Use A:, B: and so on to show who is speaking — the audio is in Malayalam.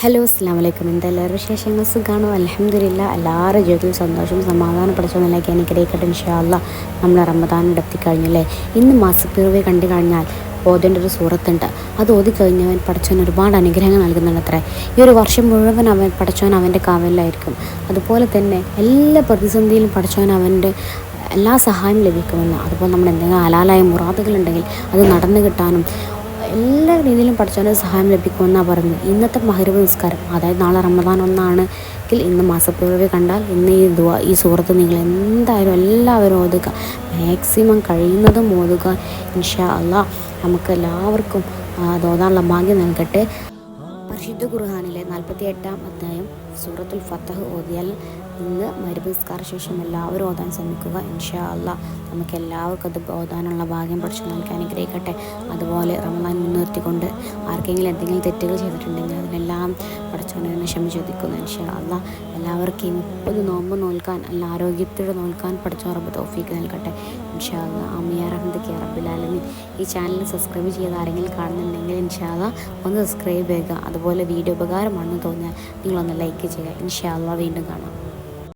A: ഹലോ അസ്സാം വലൈക്കും എന്താ എല്ലാവരും വിശേഷങ്ങൾ? സുഖമാണോ അലഹമില്ല എല്ലാവരുടെ ജീവിതത്തിലും സന്തോഷം സമാധാനം പഠിച്ചോന്നിലേക്ക് എനിക്കിടയിക്കട്ടെ ഇൻഷാല്ല നമ്മൾ റമദാനം എത്തിക്കഴിഞ്ഞു അല്ലേ ഇന്ന് മാസപ്പിറവി കണ്ടു കഴിഞ്ഞാൽ ഓതേണ്ട ഒരു സൂറത്തുണ്ട്. അത് ഓതി കഴിഞ്ഞവൻ പഠിച്ചവൻ ഒരുപാട് അനുഗ്രഹങ്ങൾ നൽകുന്നുണ്ട് അത്രേ ഈ ഒരു വർഷം മുഴുവൻ അവൻ പഠിച്ചവൻ അവന്റെ കാവലിലായിരിക്കും. അതുപോലെ തന്നെ എല്ലാ പ്രതിസന്ധിയിലും പഠിച്ചവൻ അവന്റെ എല്ലാ സഹായം ലഭിക്കുമെന്ന്. അതുപോലെ നമ്മുടെ എന്തെങ്കിലും ഹലാലായ മുറാദുകളുണ്ടെങ്കിൽ അത് നടന്നു കിട്ടാനും എല്ലാ രീതിയിലും പഠിച്ചവന്റെ സഹായം ലഭിക്കുമെന്നാണ് പറയുന്നത്. ഇന്നത്തെ മഹരിബ് നിസ്കാരം അതായത് നാളെ റമദാൻ ഒന്നാണ് എങ്കിൽ ഇന്ന് മാസപ്പിറവി കണ്ടാൽ ഇന്ന് ഈ ദുവ ഈ സുഹൃത്ത് നിങ്ങൾ എന്തായാലും എല്ലാവരും ഓതുക. മാക്സിമം കഴിയുന്നതും ഓതുക. ഇൻഷാ അല്ല നമുക്ക് എല്ലാവർക്കും അത് ഓതാനുള്ള ഭാഗ്യം നൽകട്ടെ. പരിശുദ്ധ ഖുർഹാനിലെ നാൽപ്പത്തി എട്ടാം അധ്യായം സൂറത്തുൽ ഫത്തഹ് ഓതിയാൽ ഇന്ന് മരുപുസ്കാര ശേഷം എല്ലാവരും ഓതാൻ ശ്രമിക്കുക. ഇൻഷാ അല്ല നമുക്ക് എല്ലാവർക്കും അത് ഓതാനുള്ള ഭാഗ്യം പഠിച്ചു നമുക്ക് അനുഗ്രഹിക്കട്ടെ. അതുപോലെ റമദാൻ മുൻനിർത്തിക്കൊണ്ട് ആർക്കെങ്കിലും എന്തെങ്കിലും തെറ്റുകൾ ചെയ്തിട്ടുണ്ടെങ്കിൽ അതിനെല്ലാം പഠിച്ചവനെ ക്ഷമ ചോദിക്കുന്നു ഇൻഷാ അല്ല എല്ലാവർക്കും മുപ്പത് നോമ്പ് നോൽക്കാൻ അല്ല ആരോഗ്യത്തോടെ നോൽക്കാൻ പഠിച്ച റബ്ബ് തോഫീക്ക് നൽകട്ടെ. ഇൻഷാ അല്ല അമിയ റഹ്മദ് റബ്ബിലാലമീൻ ഈ ചാനൽ സബ്സ്ക്രൈബ് ചെയ്ത് ആരെങ്കിലും കാണുന്നുണ്ടെങ്കിൽ ഇൻഷാ അല്ലാ. ഒന്ന് സബ്സ്ക്രൈബ് ചെയ്യുക. അതുപോലെ വീഡിയോ ഉപകാരമാണെന്ന് തോന്നിയാൽ നിങ്ങളൊന്ന് ലൈക്ക് ചെയ്യുക. ഇൻഷാ അല്ലാ വീണ്ടും കാണാം.